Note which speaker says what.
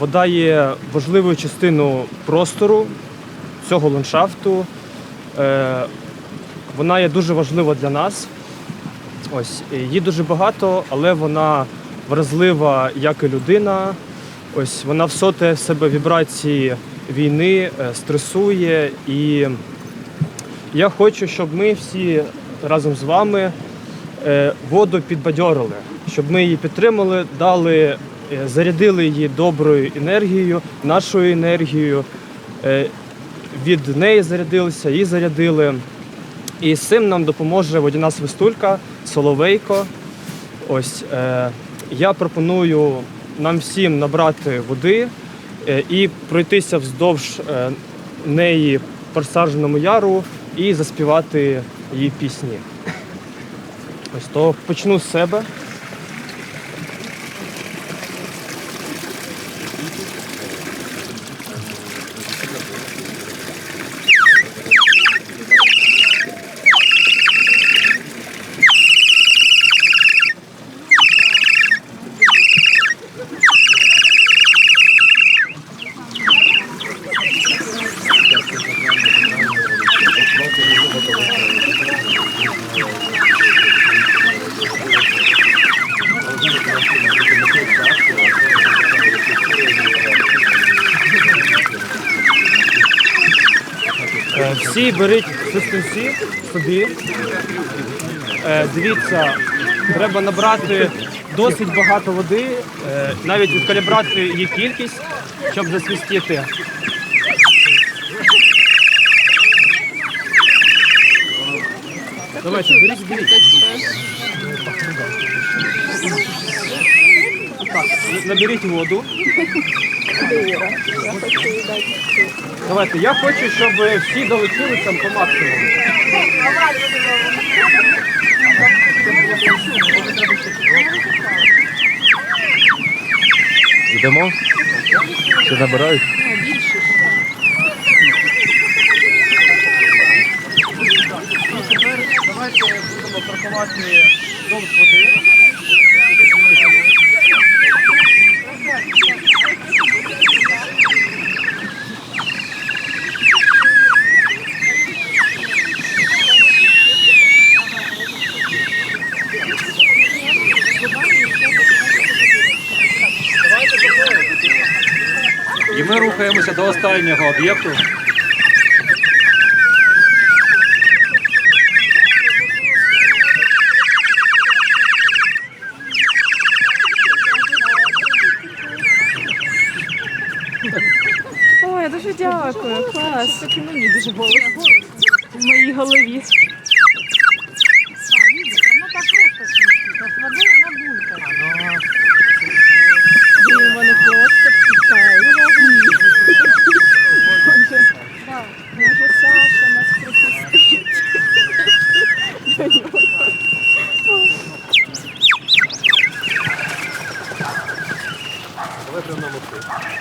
Speaker 1: вода є важливою частиною простору цього ландшафту. Е, Вона є дуже важлива для нас. Ось її дуже багато, але вона вразлива як і людина. Ось вона всоте в себе вібрації війни, е, стресує. І я хочу, щоб ми всі разом з вами е, воду підбадьорили, щоб ми її підтримали, дали, зарядили її доброю енергією, нашою енергією. Е, Від неї зарядилися, її зарядили. І з цим нам допоможе водяна свистулька, соловейко. Ось е, я пропоную нам всім набрати води е, і пройтися вздовж е, неї по яру і заспівати її пісні. Ось то почну з себе. Всі беріть сустенці собі. Е, Дивіться, треба набрати досить багато води, е, навіть відкалібрати її кількість, щоб засвістіти. Давайте, беріть, беріть. Так, наберіть воду. Давайте, я хочу, щоб всі долучилися по максимуму.
Speaker 2: Йдемо? Чи набирають?
Speaker 1: Давайте будемо паркувати дом води.
Speaker 2: Ми рухаємося до останнього об'єкту.
Speaker 3: Ой, дуже дякую. Клас. Так і мені дуже голосно. В моїй голові.
Speaker 1: Tentando a loucura.